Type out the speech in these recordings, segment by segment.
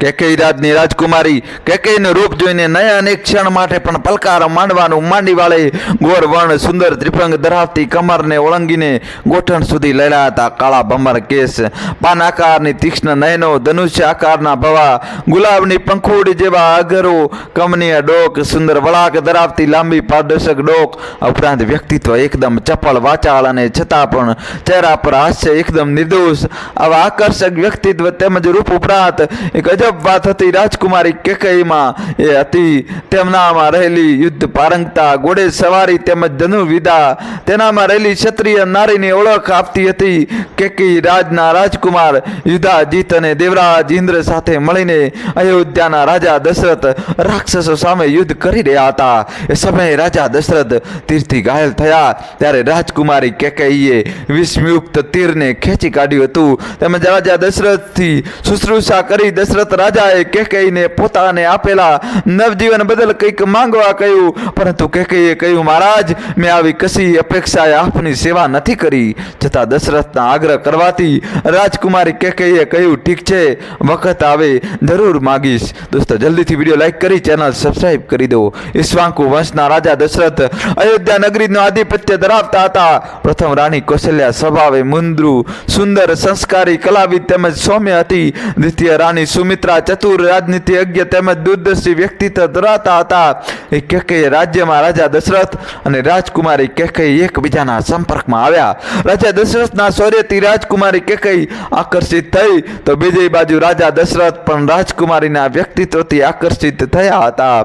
કેકઈ રાજની રાજકુમારી કેકઈનું રૂપ જોઈને નયા અનેક ક્ષણ માટે પણ પલકાર માંડવાનું માંડી વાળે ગોર વર્ણ સુંદર ત્રિપંગ ધરાવતી કમરને ઓળંગીને ગોઠણ સુધી લડ્યા હતા. કાળા ભમર કેસ, પાન આકારની તીક્ષ્ણ નયનો ધનુષ્ય આકારના ભવા, ગુલાબની પંખુડી જેવા અગરો કમનીય ડોક, સુંદર વળાક ધરાવતી લાંબી પારદર્શક ડોક ઉપરાંત વ્યક્તિત્વ એકદમ ચપળ વાચાળ અને છતાં પણ ચહેરા પર હાસ્ય એકદમ નિર્દોષ. આવા આકર્ષક વ્યક્તિત્વ તેમજ રૂપ ઉપરાંત એક અજબ વાત હતી. રાજકુમારી કેકઈમાં એ હતી. તેમનામાં રહેલી યુદ્ધ પારંગતા, ઘોડે સવારી તેમજ ધનુર્વિદ્યા, તેનામાં રહેલી ક્ષત્રિય નારીની ઓળખ આપતી હતી. કેકી રાજના રાજકુમાર યુધાજીત અને દેવરાજ ઇન્દ્ર સાથે મળીને અયોધ્યાના રાજા દશરથ રાક્ષસો સામે યુદ્ધ કરી રહ્યા હતા. એ સમયે રાજા દશરથ તીરથી ઘાયલ થયા. ત્યારે રાજકુમારી કેકઈએ વિસ્મયુક્ત તીરને ખેંચી કાઢ્યું હતું. તેમજ રાજા દશરથથી શુશ્રૂષા કરી દશરથ રાજાએ કહેકઈને પોતાને આપેલા નવજીવન બદલ કંઈક માંગવા કહ્યું. પરંતુ કહેકઈએ કહ્યું, મહારાજ, મેં આવી કશી અપેક્ષાએ આપની સેવા નથી કરી. છતાં દશરથના આગ્રહ કરવાથી રાજકુમારી કહેકઈએ કહ્યું, ઠીક છે, વખત આવે, જરૂર માગીશ. દોસ્તો, જલ્દીથી વીડિયો લાઈક કરી, ચેનલ સબસ્ક્રાઇબ કરી દો. ઈશ્વાંકુ વંશના રાજા દશરથ અયોધ્યા નગરીનું આધિપત્ય ધરાવતા હતા. પ્રથમ રાણી કૌશલ્યા સ્વભાવે મુંદ્રુ, સુંદર, સંસ્કારી, કલાવિદ તેમજ સૌમ્ય હતી. દ્વિતીય રાણી સુમિત્રા ચતુર રાજનીતિજ્ઞ તેમજ દૂરદર્શી વ્યક્તિત્વ ધરાવતા હતા. એ કેકઈ રાજ્યમાં રાજા દશરથ અને રાજકુમારી કેકઈ એકબીજાના સંપર્કમાં આવ્યા. રાજા દશરથના શૌર્યથી રાજકુમારી કેકઈ આકર્ષિત થઈ. તો બીજી બાજુ રાજા દશરથ પણ રાજકુમારીના વ્યક્તિત્વથી આકર્ષિત થયા હતા.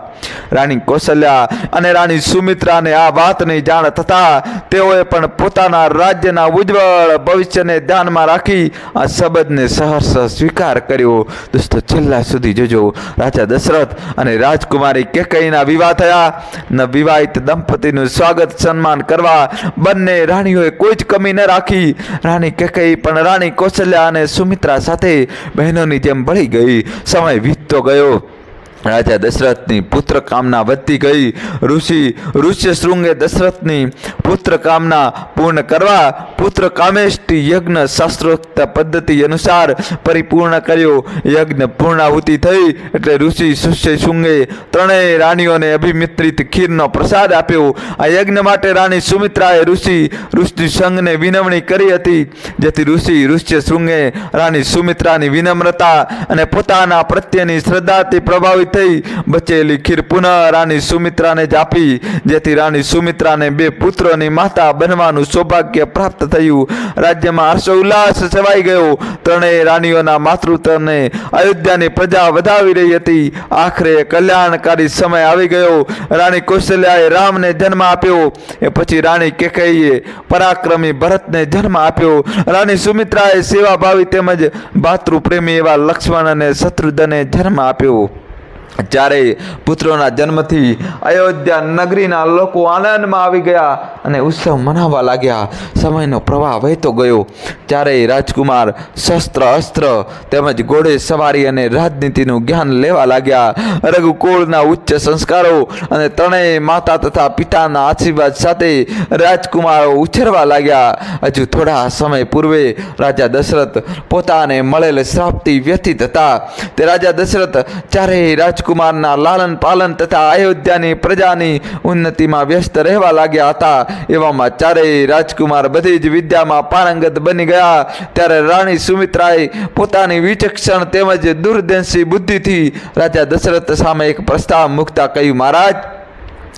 રાણી કૌશલ્યા અને રાણી સુમિત્રાને આ વાતની જાણ થતા તેઓએ પણ પોતાના રાજ્યના ઉજ્જવળ ભવિષ્યને ધ્યાનમાં રાખી આ શબ્દને સહર્ષ સ્વીકાર કર્યો. દોસ્તો છેલ્લા સુધી જોજો. રાજા દશરથ અને રાજકુમારી કેકઈના વિવાહ થયા. ન વિવાહિત દંપતીનું સ્વાગત સન્માન કરવા બંને રાણીઓએ કોઈ જ કમી ન રાખી. રાણી કેકઈ પણ રાણી કૌશલ્યા અને સુમિત્રા સાથે બહેનોની જેમ ભળી ગઈ. સમય વીતતો ગયો. રાજા દશરથની પુત્ર કામના વધતી ગઈ. ઋષિ, ઋષ્ય શૃંગે દશરથની પુત્ર કામના પૂર્ણ કરવા પુત્ર કામેષ્ટિ યજ્ઞ શાસ્ત્રોક્ત પદ્ધતિ અનુસાર પરિપૂર્ણ કર્યો. યજ્ઞ પૂર્ણાહુતિ થઈ એટલે ઋષિ, શુષ્ય શૃંગે ત્રણેય રાણીઓને અભિમિત્રિત ખીરનો પ્રસાદ આપ્યો. આ યજ્ઞ માટે રાણી સુમિત્રાએ ઋષિ ઋષિ સંઘને વિનવણી કરી હતી, જેથી ઋષિ, ઋષ્ય શૃંગે રાણી સુમિત્રાની વિનમ્રતા અને પોતાના પ્રત્યેની શ્રદ્ધાથી પ્રભાવિત થઈ. બચેલી ખીર પુનઃ રાણી સુમિત્રાને જ આપી. જેથી રાણી સુમિત્રાને બે પુત્રોની માતા બનવાનું સૌભાગ્ય પ્રાપ્ત થયું. રાજ્યમાં હર્ષ ઉલ્લાસ છવાઈ ગયો. ત્રણેય રાણીઓના માતૃત્વને અયોધ્યાની પ્રજા વધાવી રહી હતી. આખરે કલ્યાણકારી સમય આવી ગયો. રાણી કૌશલ્યાએ રામને જન્મ આપ્યો. એ પછી રાણી કેકઈએ પરાક્રમી ભરતને જન્મ આપ્યો. રાણી સુમિત્રાએ સેવાભાવી તેમજ ભાતૃપ્રેમી એવા લક્ષ્મણ અને શત્રુધને જન્મ આપ્યો. જ્યારે પુત્રોના જન્મથી અયોધ્યા નગરીના લોકો આનંદમાં આવી ગયા અને ઉત્સવ મનાવવા લાગ્યા. સમયનો પ્રવાહ વહેતો ગયો. ત્યારે રાજકુમાર શસ્ત્ર અસ્ત્ર તેમજ ઘોડે સવારી અને રાજનીતિનું જ્ઞાન લેવા લાગ્યા. રઘુકુળના ઉચ્ચ સંસ્કારો અને ત્રણેય માતા તથા પિતાના આશીર્વાદ સાથે રાજકુમારો ઉછેરવા લાગ્યા. હજુ થોડા સમય પૂર્વે રાજા દશરથ પોતાને મળેલ શ્રાપથી વ્યથિત હતા. તે રાજા દશરથ ચારેય રાજકુમારના લાલન પાલન તથા અયોધ્યાની પ્રજાની ઉન્નતિમાં વ્યસ્ત રહેવા લાગ્યા હતા. એવામાં ચારેય રાજકુમાર બધી જ વિદ્યામાં પારંગત બની ગયા. ત્યારે રાણી સુમિત્રાએ પોતાની વિચક્ષણ તેમજ દૂરદર્શી બુદ્ધિથી રાજા દશરથ સામે એક પ્રસ્તાવ મૂકતા કહ્યું, મહારાજ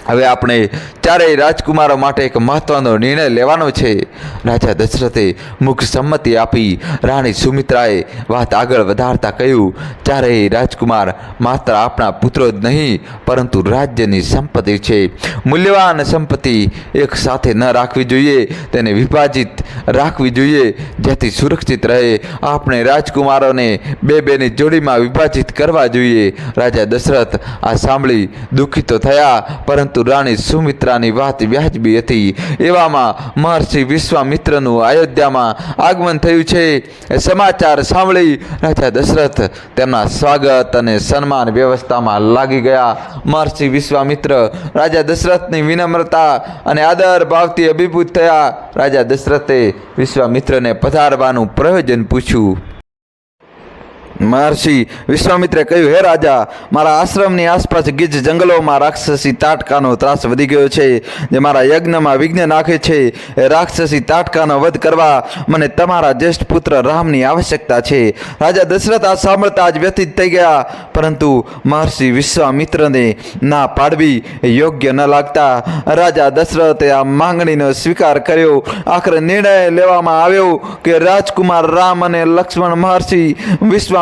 હવે આપણે ચારેય રાજકુમારો માટે એક મહત્વનો નિર્ણય લેવાનો છે. રાજા દશરથે મુખ સંમતિ આપી રાણી સુમિત્રાએ વાત આગળ વધારતા કહ્યું, ચારેય રાજકુમાર માત્ર આપણા પુત્રો જ નહીં, પરંતુ રાજ્યની સંપત્તિ છે. મૂલ્યવાન સંપત્તિ એક સાથે ન રાખવી જોઈએ, તેને વિભાજિત રાખવી જોઈએ. જેથી સુરક્ષિત રહે, આપણે રાજકુમારોને બે બેની જોડીમાં વિભાજિત કરવા જોઈએ. રાજા દશરથ આ સાંભળી દુઃખી તો થયા, પરંતુ રાણી સુમિત્રાની વાત વ્યાજબી હતી. એવામાં મહર્ષિ વિશ્વામિત્રનું અયોધ્યામાં આગમન થયું છે. સમાચાર સાંભળી રાજા દશરથ તેમના સ્વાગત અને સન્માન વ્યવસ્થામાં લાગી ગયા. મહર્ષિ વિશ્વામિત્ર રાજા દશરથની વિનમ્રતા અને આદર ભાવથી અભિભૂત થયા. રાજા દશરથે વિશ્વામિત્રને પધારવાનું પ્રયોજન પૂછ્યું. મહર્ષિ વિશ્વામિત્રે કહ્યું, હે રાજા, મારા આશ્રમની આસપાસ ગીજ જંગલોમાં રાક્ષસી તાટકાનો ત્રાસ વધી ગયો છે, જે મારા યજ્ઞમાં વિઘ્ન નાખે છે. એ રાક્ષસી તાટકાનો વધ કરવા મને તમારા જ્યેષ્ઠ પુત્ર રામની આવશ્યકતા છે. રાજા દશરથ આ સાંભળતા જ વ્યથિત થઈ ગયા, પરંતુ મહર્ષિ વિશ્વામિત્રને ના પાડવી યોગ્ય ન લાગતા. રાજા દશરથે આ માંગણીનો સ્વીકાર કર્યો. આખરે નિર્ણય લેવામાં આવ્યો કે રાજકુમાર રામ અને લક્ષ્મણ મહર્ષિ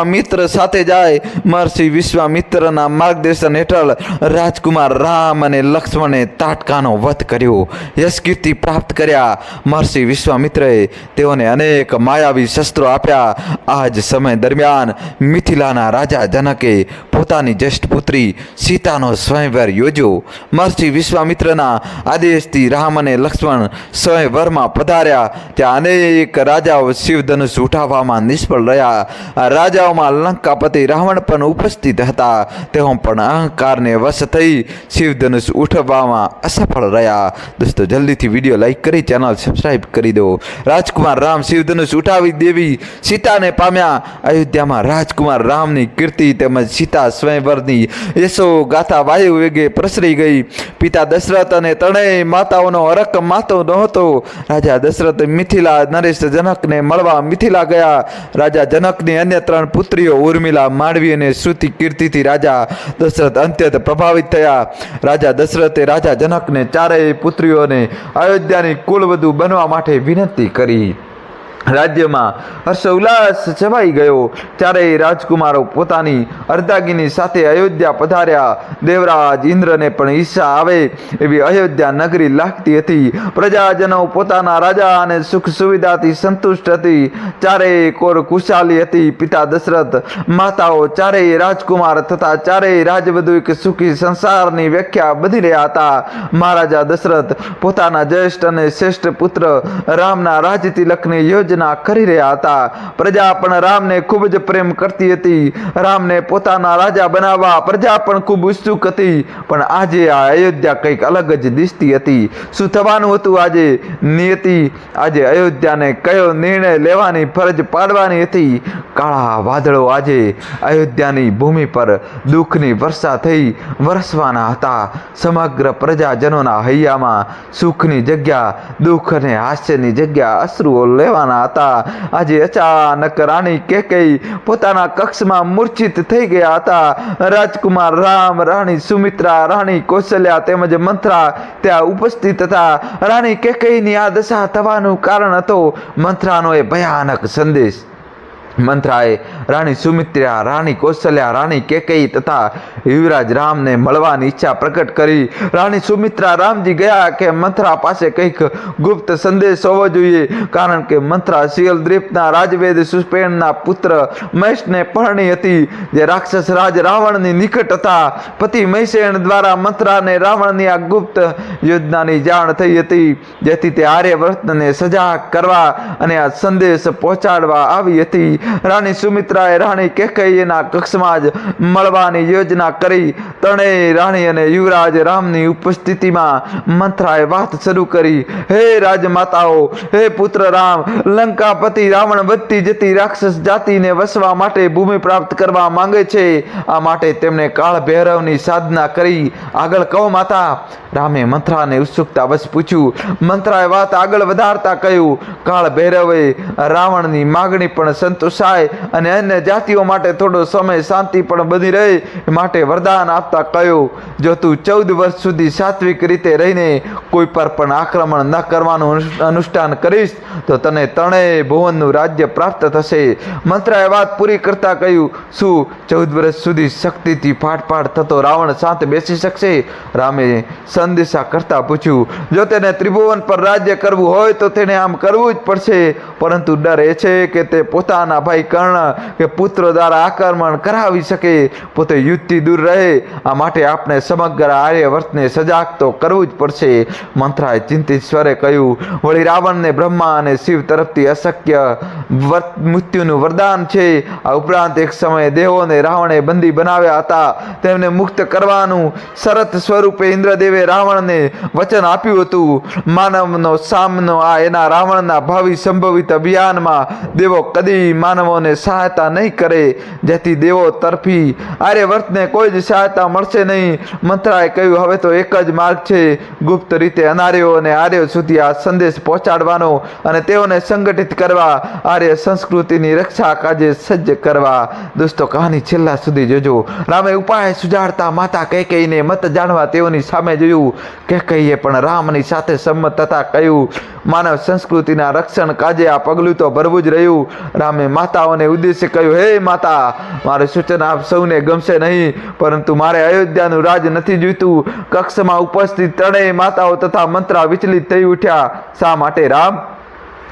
વિશ્વામિત્ર સાથે જાય, મહર્ષિ વિશ્વામિત્રના માર્ગદર્શન હેઠળ રાજકુમાર રામ અને લક્ષ્મણે તાટકાનો વધ કર્યો. યશકીર્તિ પ્રાપ્ત કર્યા. મહર્ષિ વિશ્વામિત્રએ તેઓને અનેક માયાવી શસ્ત્રો આપ્યા. આ જ સમય દરમિયાન મિથિલાના રાજા જનકે પોતાની જ્યેષ્ઠ પુત્રી સીતાનો સ્વયંવર યોજ્યો. મહર્ષિ વિશ્વામિત્રના આદેશથી રામ અને લક્ષ્મણ સ્વયંવરમાં પધાર્યા. ત્યાં અનેક રાજાઓ શિવધનુષ ઉઠાવવામાં નિષ્ફળ રહ્યા. રાજાઓમાં લંકાપતિ રાવણ પણ ઉપસ્થિત હતા. તેઓ પણ અહંકારને વશ થઈ શિવધનુષ ઉઠાવવામાં અસફળ રહ્યા. દોસ્તો, જલ્દીથી વીડિયો લાઈક કરી, ચેનલ સબસ્ક્રાઈબ કરી દો. રાજકુમાર રામ શિવધનુષ ઉઠાવી દેવી સીતાને પામ્યા. અયોધ્યામાં રાજકુમાર રામની કીર્તિ તેમજ સીતા સ્વયંવરની યશો ગાથા વાયુ વેગે પ્રસરી ગઈ. પિતા દશરથ અને ત્રણેય માતાઓનો હરક માતો નહોતો. રાજા દશરથ મિથિલા, નરેશ જનકને મળવા મિથિલા ગયા. રાજા જનકની અન્ય ત્રણ પુત્રીઓ ઉર્મિલા માળવી અને શ્રુતિ કીર્તિથી રાજા દશરથ અત્યંત પ્રભાવિત થયા. રાજા દશરથે રાજા જનકને ચારેય પુત્રીઓને અયોધ્યાની કુલવધુ બનવા માટે વિનંતી કરી. રાજ્યમાં હર્ષ ઉલ્લાસ છવાઈ ગયો. ચારેય રાજકુમારો પોતાની અર્ધાગીની સાથે અયોધ્યા પધાર્યા. દેવરાજ ઇન્દ્રને પણ ઈચ્છા આવે એવી અયોધ્યા નગરી લાગતી હતી. પ્રજાજનો પોતાના રાજા અને સુખ સુવિધાથી સંતુષ્ટ હતી. ચારેય કોર કુશાલી હતી. પિતા દશરથ, માતાઓ ચારેય રાજકુમાર તથા ચારેય રાજવધુ એક સુખી સંસારની વ્યાખ્યા બધી રહ્યા હતા. મહારાજા દશરથ પોતાના જ્યેષ્ઠ અને શ્રેષ્ઠ પુત્ર રામના રાજ તિલકની યોજના કરી રહ્યા હતા. પ્રજા પણ રામને ખૂબ જ પ્રેમ કરતી હતી. રામને પોતાના રાજા બનાવવા પ્રજા પણ ખૂબ ઉત્સુક હતી. પણ આજે આ અયોધ્યા કંઈક અલગ જ દિશતી હતી. શું થવાનું હતું આજે? નિયતિ. આજે અયોધ્યાને કયો નિર્ણય લેવાની ફરજ પાડવાની હતી? કાળા વાદળો આજે અયોધ્યાની ભૂમિ પર દુઃખની વર્ષા થઈ વરસવાના હતા. સમગ્ર પ્રજાજનોના હૈયામાં સુખની જગ્યા, દુઃખ અને હાસ્યની જગ્યા અશ્રુઓ લેવાના હતા. આજે અચાનક રાણી કેકઈ પોતાના કક્ષમાં મૂર્છિત થઈ ગયા હતા. રાજકુમાર રામ, રાણી સુમિત્રા, રાણી કૌશલ્યા તેમજ મંથરા ત્યાં ઉપસ્થિત હતા. રાણી કેકઈની આ દશા થવાનું કારણ હતો? મંથરાનો એ ભયાનક સંદેશ મંથરાએ રાણી સુમિત્રા, રાણી કૌશલ્યા, રાણી કેકેઈ તથા યુવરાજ રામને મળવાની ઈચ્છા પ્રકટ કરી. રાણી સુમિત્રા, રામજી ગયા કે મંથરા પાસે કંઈક ગુપ્ત સંદેશ હોવો જોઈએ, કારણ કે મંથરા શિયલ દ્વીપના રાજવેદ સુસ્પેનના પુત્ર મહેશને પરણી હતી. જે રાક્ષસ રાજ રાવણની નિકટ હતા. પતિ મહેસેણ દ્વારા મંથરાને રાવણની આ ગુપ્ત યોજનાની જાણ થઈ હતી, જેથી તે આર્યવ્રતને સજા કરવા અને આ સંદેશ પહોંચાડવા આવી હતી. રાણી સુમિત્રાએ રાણી કેકૈયના કક્ષમાં જ મળવાની યોજના કરી. ત્રણેય રાણી અને યુવરાજ રામની ઉપસ્થિતિમાં મંથરાએ વાત શરૂ કરી. હે રાજમાતાઓ, હે પુત્ર રામ, લંકાપતિ રાવણ વધતી જતી રાક્ષસ જાતિને વસવા માટે ભૂમિ પ્રાપ્ત કરવા માંગે છે. આ માટે તેમણે કાળ ભૈરવની સાધના કરી. આગળ કહો માતા. રામે મંથરાને ઉત્સુકતા વશ પૂછ્યું. મંથરાએ વાત આગળ વધારતા કહ્યું કાળ ભૈરવે રાવણની માગણી પણ સંતોષાય અને અન્ય જાતિઓ માટે થોડો સમય શાંતિ પણ બની રહે માટે વરદાન આપતા કહ્યું. જો તું ચૌદ વર્ષ સુધી સાત્વિક રીતે રહીને કોઈ પર પણ આક્રમણ ન કરવાનું અનુષ્ઠાન કરીશ, તો તને ત્રણેય ભુવનનું રાજ્ય પ્રાપ્ત થશે. મંત્રાએ વાત પૂરી કરતા કહ્યું, શું ચૌદ વર્ષ સુધી શક્તિથી ફાટફાટ થતો રાવણ શાંત બેસી શકશે? રામે સંદેશા કરતા પૂછ્યું, જો તેને ત્રિભુવન પર રાજ્ય કરવું હોય તો તેને આમ કરવું જ પડશે, પરંતુ ડર એ છે કે તે પોતાના ભાઈ કર્ણ કે પુત્ર દ્વારા આક્રમણ કરાવી શકે, પોતે યુદ્ધથી દૂર રહે. આ માટે આપણે સમગ્ર આર્યવર્તને સજાગ તો કરવું જ પડશે મંત્રાએ ચિંતિત સ્વરે કહ્યું, વળી રાવણને બ્રહ્મા અને શિવ તરફથી અશક્ય મૃત્યુનું વરદાન છે. આ ઉપરાંત એક સમયે દેવોને રાવણે બંદી બનાવ્યા હતા. તેમને મુક્ત કરવાનું શરત સ્વરૂપે ઇન્દ્રદેવે રાવણને વચન આપ્યું હતું. માનવનો સામનો આ એના રાવણના ભાવિ સંભવિત અભિયાનમાં દેવો કદી માનવોને સહાયતા નહીં કરે. જેથી દેવો તરફી આર્યવર્તને કોઈ જ સહાયતા મળશે નહીં. મંત્રાએ કહ્યું, હવે તો એક જ માર્ગ છે. ગુપ્ત રીતે અનાર્યો અને આર્યો સુધી આ સંદેશ પહોંચાડવાનો અને તેઓને સંગઠિત કરવા આર્ય સંસ્કૃતિની રક્ષા કાજે સજ્જ કરવા દોસ્તો, કહાની છેલ્લા સુધી જોજો. રામે ઉપાય સુજાડતા માતા કૈકેયીને મત જાણવા તેઓની સામે જોયું. કૈકેયીએ પણ રામની સાથે સંમત થતા કહ્યું, માનવ સંસ્કૃતિના રક્ષણ કાજે આ પગલું તો ભરવું જ રહ્યું. રામે માતાઓને ઉદ્દેશ્ય કહ્યું, હે માતા, મારું સૂચન આપ સૌને ગમશે નહીં, પરંતુ મારે અયોધ્યાનું રાજ નથી જોઈતું. કક્ષમાં ઉપસ્થિત ત્રણેય માતાઓ તથા મંત્રા વિચલિત થઈ ઉઠ્યા. શા માટે, રામ?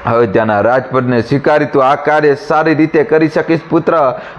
અયોધ્યાના રાજપદને સ્વીકારી તું આ કાર્ય સારી રીતે કરી શકીશ, પુત્ર.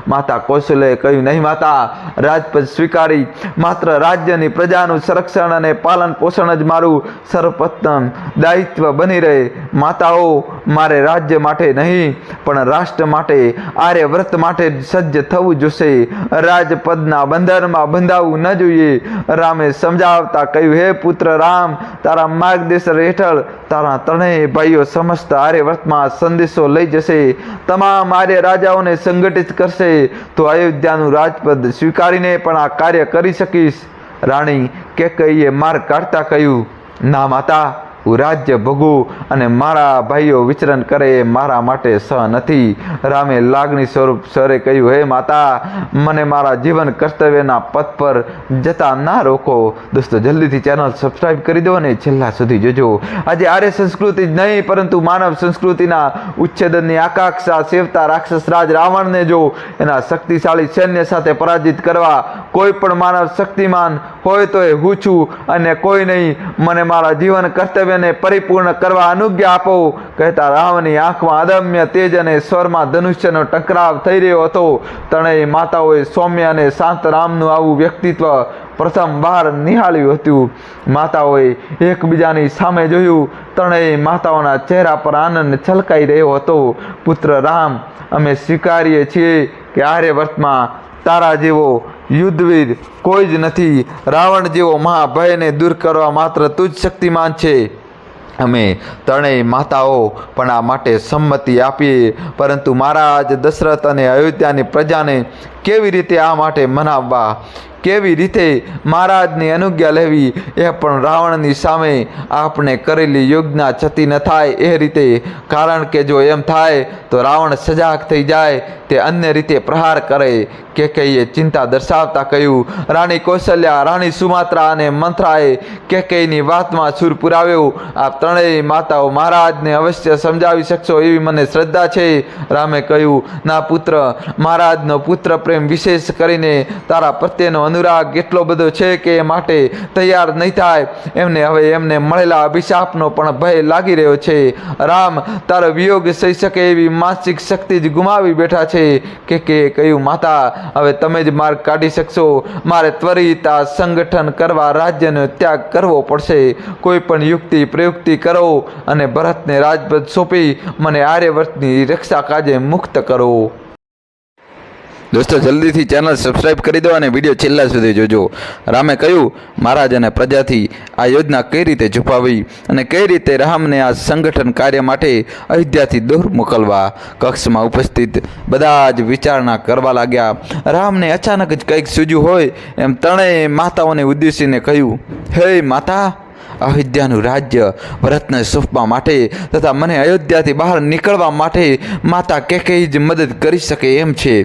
માતા કૌશલ્યએ કહ્યું, નહીં માતા, રાજપદ સ્વીકારી. માત્ર રાજ્યની પ્રજાનું સંરક્ષણ અને પાલન પોષણ જ મારું સર્વપ્રથમ દાયિત્વ બની રહે. માતાઓ, મારે રાજ્ય માટે નહીં, પણ રાષ્ટ્ર માટે આર્ય વ્રત માટે સજ્જ થવું જોશે. રાજપદના બંધનમાં બંધાવવું ન જોઈએ. રામે સમજાવતા કહ્યું, હે પુત્ર, રામ, તારા માર્ગદર્શન હેઠળ તારા ત્રણેય ભાઈઓ સમસ્ત આર્યવ્રતમાં સંદેશો લઈ જશે. તમામ આર્ય રાજાઓને સંગઠિત કરશે. તો અયોધ્યાનું રાજપદ સ્વીકારીને પણ આ કાર્ય કરી શકીશ. રાણી કે કહીએ માર કાઢતા કહ્યું, ના માતા હું રાજ્ય ભોગવું અને મારા ભાઈઓ વિચરણ કરે એ મારા માટે સહ નથી. રામે લાગણી સ્વરૂપ સ્વરે કહ્યું, હે માતા, મને મારા જીવન કર્તવ્યના પથ પર જતા ના રોકો. દોસ્તો, જલ્દીથી ચેનલ સબસ્ક્રાઇબ કરી દો અને છેલ્લા સુધી જોજો. આજે આર્ય સંસ્કૃતિ જ નહીં, પરંતુ માનવ સંસ્કૃતિના ઉચ્છેદનની આકાંક્ષા સેવતા રાક્ષસ રાજ રાવણને જો એના શક્તિશાળી સૈન્ય સાથે પરાજિત કરવા કોઈ પણ માનવ શક્તિમાન હોય તો એ હું છું અને કોઈ નહીં. મને મારા જીવન કર્તવ્યને પરિપૂર્ણ કરવા અનુજ્ઞા આપો. કહેતા રાવની આંખમાં અદમ્ય તેજ અને સ્વરમાં ધનુષ્યનો ટકરાવ થઈ રહ્યો હતો. ત્રણેય માતાઓએ સૌમ્ય અને શાંત રામનું આવું વ્યક્તિત્વ પ્રથમ વાર નિહાળ્યું હતું. માતાઓએ એકબીજાની સામે જોયું. ત્રણેય માતાઓના ચહેરા પર આનંદ છલકાઈ રહ્યો હતો. પુત્ર રામ, અમે સ્વીકારીએ છીએ કે આર્યવર્તમાં તારા જેવો યુદ્ધવીર કોઈ જ નથી. રાવણ જેવો મહાભયને દૂર કરવા માત્ર તું જ શક્તિમાન છે. અમે ત્રણેય માતાઓ પણ આ માટે સંમતિ આપીએ પરંતુ મહારાજ દશરથ અને અયોધ્યાની પ્રજાને કેવી રીતે આ માટે મનાવવા? કેવી રીતે મહારાજની અનુજ્ઞા લેવી? એ પણ રાવણની સામે આપણે કરેલી યોજના છતી ન થાય એ રીતે. કારણ કે જો એમ થાય, તો રાવણ સજાગ થઈ જાય, તે અન્ય રીતે પ્રહાર કરે. કે કહીએ ચિંતા દર્શાવતા કહ્યું, રાણી કૌશલ્યા, રાણી સુમાત્રા અને મંથરાએ કે કઈની વાતમાં સુર પુરાવ્યો. આ ત્રણેય માતાઓ મહારાજને અવશ્ય સમજાવી શકશો એવી મને શ્રદ્ધા છે. રામે કહ્યું, ના પુત્ર, મહારાજનો પુત્ર પ્રેમ વિશેષ કરીને તારા પ્રત્યેનો અનુરાગ એટલો બધો છે કે એ માટે તૈયાર નહીં થાય. એમને હવે એમને મળેલા અભિશાપનો પણ ભય લાગી રહ્યો છે. રામ, તારો વિયોગ સહી શકે એવી માનસિક શક્તિ જ ગુમાવી બેઠા છે. કે કે કહ્યું, માતા, હવે તમે જ માર્ગ કાઢી શકશો. મારે ત્વરિત આ સંગઠન કરવા રાજ્યનો ત્યાગ કરવો પડશે. કોઈ પણ યુક્તિ, પ્રયુક્તિ કરો અને ભરતને રાજપદ સોંપી મને આર્યવર્તની રક્ષા કાજે મુક્ત કરો. દોસ્તો, જલ્દીથી ચેનલ સબસ્ક્રાઈબ કરી દો અને વીડિયો છેલ્લા સુધી જોજો. રામે કહ્યું, મહારાજ અને પ્રજાથી આ યોજના કઈ રીતે છુપાવી અને કઈ રીતે રામને આ સંગઠન કાર્ય માટે અયોધ્યાથી દૂર મોકલવા? કક્ષમાં ઉપસ્થિત બધા જ વિચારણા કરવા લાગ્યા. રામને અચાનક જ કંઈક સૂજ્યું હોય એમ ત્રણેય માતાઓને ઉદ્દેશીને કહ્યું, હે માતા અયોધ્યાનું રાજ્ય ભરતને સોંપવા માટે તથા મને અયોધ્યાથી બહાર નીકળવા માટે માતા કેકેય જ મદદ કરી શકે એમ છે.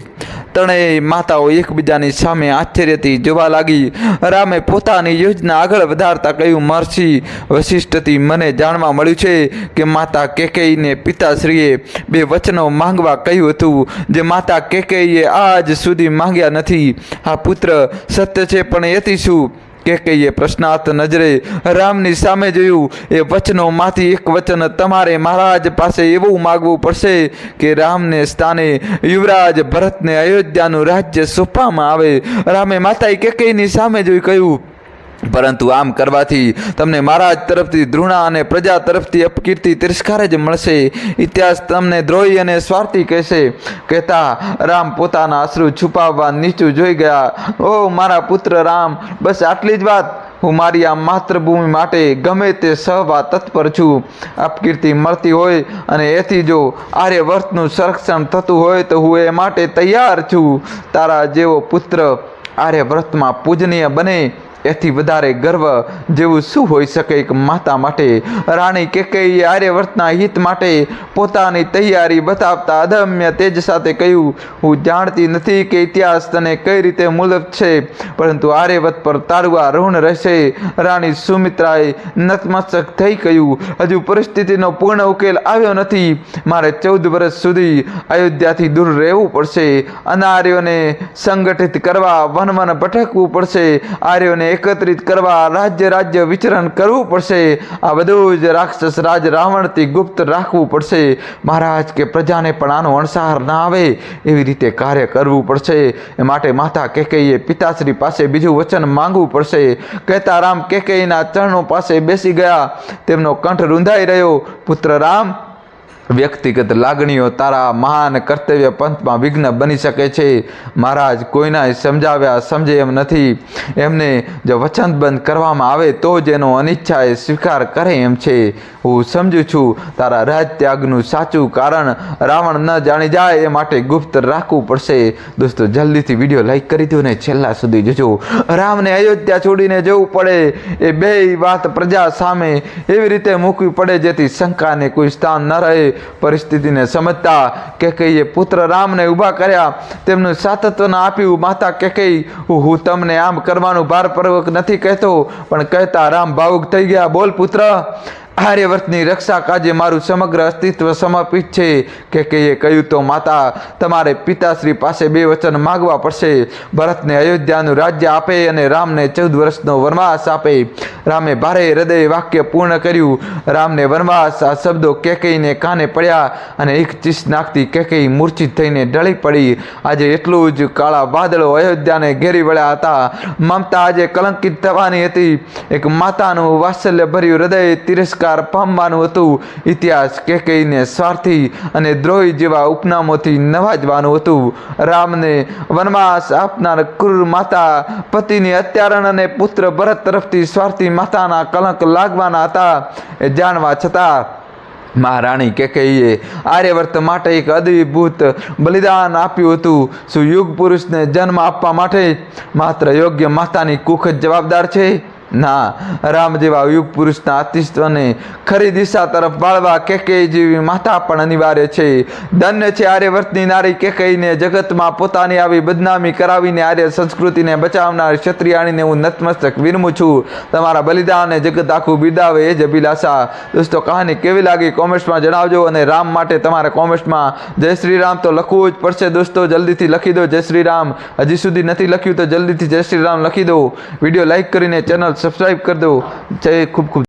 ત્રણેય માતાઓ એકબીજાની સામે આશ્ચર્યથી જોવા લાગી. રામે પોતાની યોજના આગળ વધારતા કહ્યું, મહર્ષિ, વશિષ્ઠથી મને જાણવા મળ્યું છે કે માતા કેકેયીને પિતાશ્રીએ બે વચનો માંગવા કહ્યું હતું, જે માતા કેકેયીએ આજ સુધી માંગ્યા નથી. આ પુત્ર સત્ય છે પણ એથી શું? કે કહીએ, પ્રશ્નાર્થ નજરે રામની સામે જોયું. એ વચનોમાંથી એક વચન તમારે મહારાજ પાસે એવું માગવું પડશે કે રામને સ્થાને યુવરાજ ભરતને અયોધ્યાનું રાજ્ય સોંપવામાં આવે. રામે માતાએ કેકઈની સામે જોઈ કહ્યું પરંતુ આમ કરવાથી તમને મહારાજ તરફથી ધૃણા અને પ્રજા તરફથી અપકીર્તિ તિરસ્કાર જ મળશે. ઇતિહાસ તમને દ્રોહી અને સ્વાર્થી કહેશે. કહેતા રામ પોતાના અશ્રુ છુપાવવા નીચું જોઈ ગયા. ઓ મારા પુત્ર રામ, બસ આટલી જ વાત. હું મારી આ માતૃભૂમિ માટે ગમે તે સહવા તત્પર છું. અપકીર્તિ મળતી હોય અને એથી જો આર્યવર્તનું સંરક્ષણ થતું હોય તો હું એ માટે તૈયાર છું. તારા જેવો પુત્ર આર્યવ્રતમાં પૂજનીય બને. એથી વધારે ગર્વ જેવું શું હોઈ શકે એક માતા માટે? રાણી કેકેયીએ આર્યવર્તના હિત માટે પોતાની તૈયારી બતાવતા? અદમ્ય તેજ સાથે કહ્યું, હું જાણતી નથી કે ઇતિહાસ તને કઈ રીતે મુલક છે, પરંતુ આર્યવત પર તારું આ ઋણ રહેશે. રાણી સુમિત્રાએ નતમસ્તક થઈ કહ્યું, હજુ પરિસ્થિતિનો પૂર્ણ ઉકેલ આવ્યો નથી. મારે ચૌદ વર્ષ સુધી અયોધ્યાથી દૂર રહેવું પડશે. અનાર્યોને સંગઠિત કરવા વન વન ભટકવું પડશે. આર્યોને એકત્રિત કરવા રાજ્ય રાજ્ય વિચરણ કરવું પડશે. આ બધું જ રાક્ષસ રાજ રાવણથી ગુપ્ત રાખવું પડશે. મહારાજ કે પ્રજાને પણ આનો અણસાર ના આવે એવી રીતે કાર્ય કરવું પડશે. એ માટે માતા કેકઈએ પિતાશ્રી પાસે બીજું વચન માંગવું પડશે. કહેતા રામ કેકઈના ચરણો પાસે બેસી ગયા. તેમનો કંઠ રૂંધાઈ રહ્યો. પુત્ર રામ વ્યક્તિગત લાગણીઓ તારા મહાન કર્તવ્ય પંથમાં વિઘ્ન બની શકે છે. મહારાજ કોઈના સમજાવ્યા સમજે એમ નથી. એમને જો વચનબંધ કરવામાં આવે તો જ એનો અનિચ્છાએ સ્વીકાર કરે એમ છે. હું સમજું છું, તારા રાજ ત્યાગનું સાચું કારણ રાવણ ન જાણી જાય એ માટે ગુપ્ત રાખવું પડશે. દોસ્તો, જલ્દીથી વીડિયો લાઈક કરી દો ને છેલ્લા સુધી જોજો. રામને અયોધ્યા છોડીને જવું પડે એ બે વાત પ્રજા સામે એવી રીતે મૂકવી પડે જેથી શંકાને કોઈ સ્થાન ન રહે. પરિસ્થિતિને સમજતા કેકઈએ પુત્ર રામને ઊભા કર્યા, તેમનું સાતત્વને આપ્યું. માતા કેકઈ હું હું તમને આમ કરવાનું ભારપૂર્વક નથી કહેતો, પણ કહેતા રામ ભાવુક થઈ ગયા. બોલ પુત્ર. આર્યવર્તની રક્ષા કાજે મારું સમગ્ર અસ્તિત્વ સમર્પિત છે. કે કહીએ કહ્યું તો, માતા, તમારે પિતાશ્રી પાસે બે વચન માગવા પડશે. ભરતને અયોધ્યાનું રાજ્ય આપે અને રામને ચૌદ વર્ષનો વનવાસ આપે. રામે ભારે હૃદય વાક્ય પૂર્ણ કર્યું. રામને વનવાસ, આ શબ્દો કેકઈને કાને પડ્યા અને એક ચીસ નાખતી કેકઈ મૂર્છિત થઈને ઢળી પડી. આજે એટલું જ કાળા વાદળો અયોધ્યાને ઘેરી વળ્યા હતા. મમતા આજે કલંકિત થવાની હતી. એક માતાનું વાત્સલ્ય ભર્યું હૃદય તિરસ્કાર પામવાનું હતું. ઇતિહાસ કેકઈને સ્વાર્થી અને દ્રોહી જેવા ઉપનામોથી નવાજવાનું હતું. રામને વનવાસ આપનાર ક્રૂર માતા પતિની અત્યારણ અને પુત્ર ભરત તરફથી સ્વાર્થી માતાના કલંક લાગવાના હતા એ જાણવા છતાં મહારાણી કેકઈએ આર્યવર્ત માટે એક અદ્ભુત બલિદાન આપ્યું હતું. શું યુગ પુરુષને જન્મ આપવા માટે માત્ર યોગ્ય માતાની કુખ જ જવાબદાર છે. ના રામ જેવા યુગ પુરુષના અસ્તિત્વને ખરી દિશા તરફ વાળવા કેકેય જેવી માતા પણ અનિવાર્ય છે. ધન્ય છે આર્યવર્તની નારી કેકઈને જગતમાં પોતાની આવી બદનામી કરાવીને આર્ય સંસ્કૃતિને બચાવનાર ક્ષત્રિયાણીને હું નતમસ્તક વિરમું છું. તમારા બલિદાનને જગત આખું બિરદાવે એ જ અભિલાષા. દોસ્તો, કહાની કેવી લાગી કોમેન્ટ્સમાં જણાવજો અને રામ માટે તમારે કોમેન્ટ્સમાં જય શ્રી રામ તો લખવું જ પડશે. દોસ્તો, જલ્દીથી લખી દો જય શ્રી રામ. હજી સુધી નથી લખ્યું તો જલ્દીથી જય શ્રી રામ લખી દો. વીડિયો લાઇક કરીને ચેનલ સબસ્ક્રાઈબ કરી દો જય ખૂબ ખૂબ